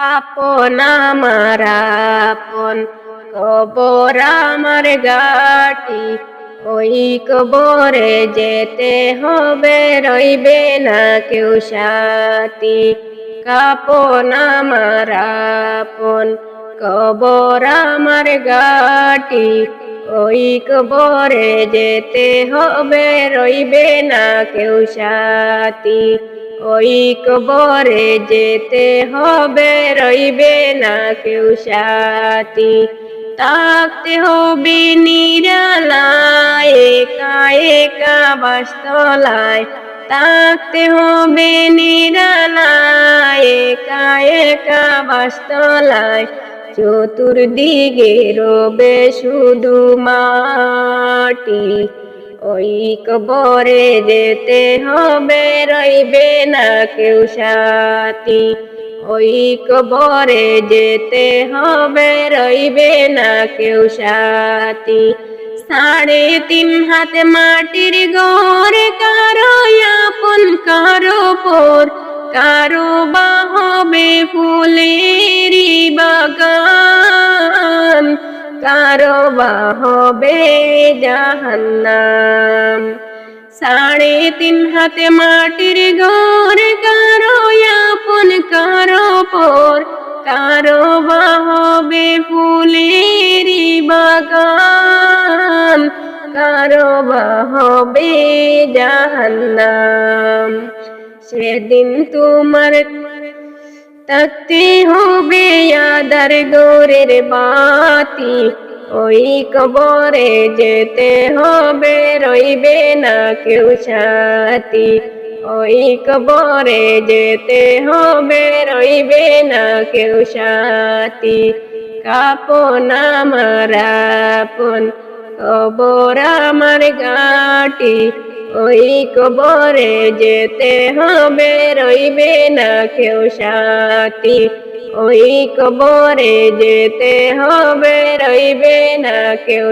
আপন আমার আপন, কবর আমার গাটি ওই কবরে যেতে হবে, রইবে না কেউ সাথী। কাপন আমার আপন, কবর আমার গাটি ওই কবরে যেতে হবে, রইবে না কেউ সাথী। ওই কবরে যেতে হবে, রইবে না কেউ সাথী। থাকতে হবে নিরালায়, একা একা বাস্তলায়। থাকতে হবে নিরালায়, একা একা বাস্তলায়। চতুর্দিকে রবে শুধু মাটি। ওই কবরে যেতে হবে, রইবে না কেউ সাথী। ওই কবরে যেতে হবে, রইবে না কেউ সাথী। সাড়ে তিন হাত মাটির গড়ে কারও আপন, কারও পর কারও বা কারও বা হবে জাহান্নাম। সাড়ে তিন হাতে মাটির ঘরে, কারও আপন, কারও পর, কারও বা হবে ফুলেরি বাগান। কারও বা হবে জাহান্নাম। সেদিন তোমার থাকতে হবে আদার গোরের বাতি, ওই কবরে যেতে হবে, রইবে না কেউ সাথী। ওই কবরে যেতে হবে, রইবে না কেউ সাথী। কাপন আমার আপন, কবর আমার গাটি ওই কবরে যেতে হবে, রইবে না কেউ সাথী। ওই কবরে যেতে হবে রইবে না কেউ